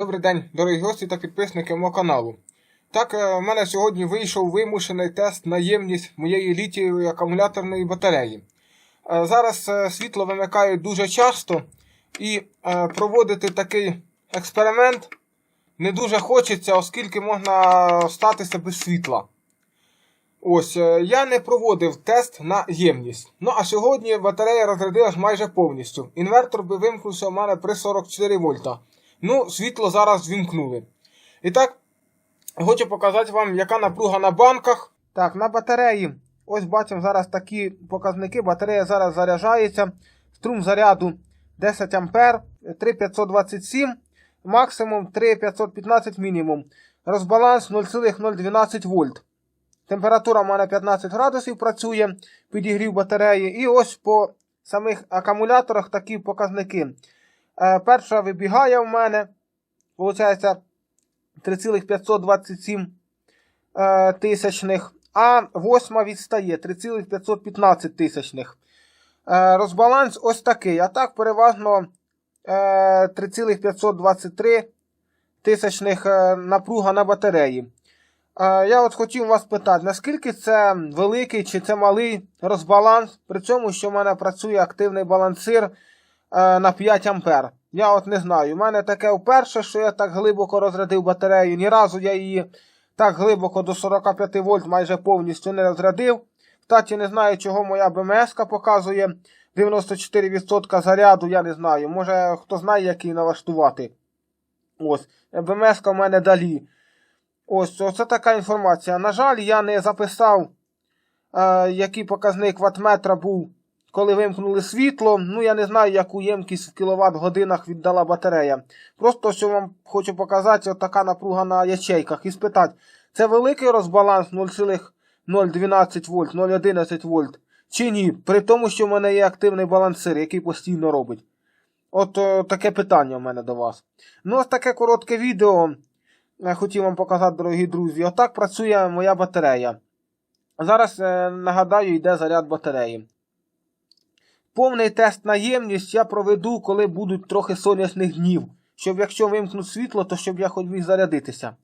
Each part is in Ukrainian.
Добрий день, дорогі гості та підписники мого каналу. Так, е, в мене сьогодні вийшов вимушений тест на ємність моєї літієвої акумуляторної батареї. Е, Зараз е, світло вимикають дуже часто, і проводити такий експеримент не дуже хочеться, оскільки можна статися без світла. Ось, я не проводив тест на ємність. Ну а сьогодні батарея розрядилась майже повністю. Інвертор би вимкнувся у мене при 44 вольта. Ну, світло зараз вімкнули. І так, хочу показати вам, яка напруга на банках. Так, на батареї. Ось бачимо зараз такі показники. Батарея зараз заряджається. Струм заряду 10 А, 3527, максимум 3515 мінімум. Розбаланс 0,012 вольт. Температура в мене 15 градусів працює, підігрів батареї. І ось по самих акумуляторах такі показники. Е, перша вибігає в мене, виходить 3,527 е, тисячних, а восьма відстає 3,515 тисячних. Е, розбаланс ось такий. А так переважно е, 3,523 тисячних напруга на батареї. Я от хотів вас питати, наскільки це великий чи це малий розбаланс, при цьому, що в мене працює активний балансир е, на 5 ампер. Я от не знаю. У мене таке вперше, що я так глибоко розрядив батарею. Ні разу я її так глибоко до 45 вольт майже повністю не розрядив. Кстати, не знаю, чого моя БМС показує 94% заряду, я не знаю. Може хто знає, як її налаштувати. Ось, БМС в мене далі. Ось, оце така інформація. На жаль, я не записав, е, який показник ваттметра був, коли вимкнули світло. Ну, я не знаю, яку ємкість в кіловат годинах віддала батарея. Просто що вам хочу показати, от така напруга на ячейках і спитати, це великий розбаланс 0,012 вольт, 0,11 вольт, чи ні? При тому, що в мене є активний балансир, який постійно робить. От е, таке питання в мене до вас. Ну, ось таке коротке відео. Я хотів вам показати, дорогі друзі. Отак працює моя батарея. Зараз, е, нагадаю, йде заряд батареї. Повний тест на ємність я проведу, коли будуть трохи сонячних днів. Щоб якщо вимкнуть світло, то щоб я хоч міг зарядитися.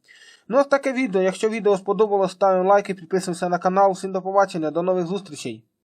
Ну, ось таке відео. Якщо відео сподобалось, ставимо лайки, підписуємося на канал. Всім до побачення, до нових зустрічей.